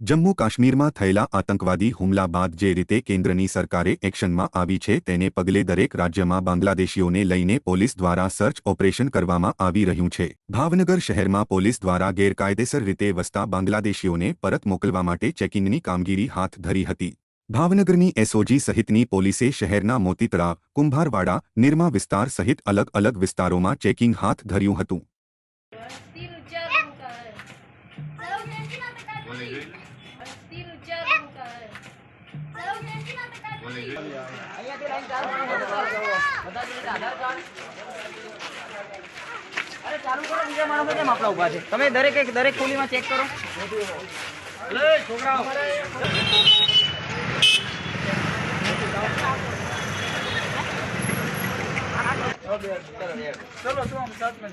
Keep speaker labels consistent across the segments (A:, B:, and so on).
A: જમ્મુ કાશ્મીરમાં થયેલા આતંકવાદી હુમલા બાદ જે રીતે કેન્દ્રની સરકારે એક્શનમાં આવી છે તેને પગલે દરેક રાજ્યમાં બાંગ્લાદેશીઓને લઈને પોલીસ દ્વારા સર્ચ ઓપરેશન કરવામાં આવી રહ્યું છે ભાવનગર શહેરમાં પોલીસ દ્વારા ગેરકાયદેસર રીતે વસતા બાંગ્લાદેશીઓને પરત મોકલવા માટે ચેકિંગની કામગીરી હાથ ધરી હતી ભાવનગરની એસઓજી સહિતની પોલીસે શહેરના મોતીતળા કુંભારવાડા નિરમા વિસ્તાર સહિત અલગ અલગ વિસ્તારોમાં ચેકિંગ હાથ ધર્યું હતું
B: તમે દરેક એક દરેક ખોલીમાં ચેક કરો છોકરાઓ ચલો તો આમ સાથ મેં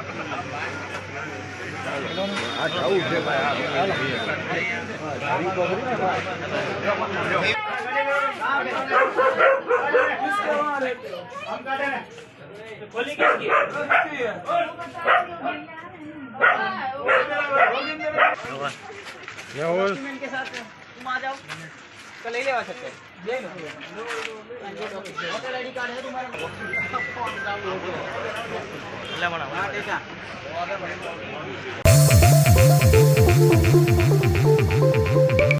B: आ नहीं चलो डॉक्यूमेंट के साथ तुम आ सकते ले लो वोटर आईडी कार्ड है तुम्हारा એટલા પણ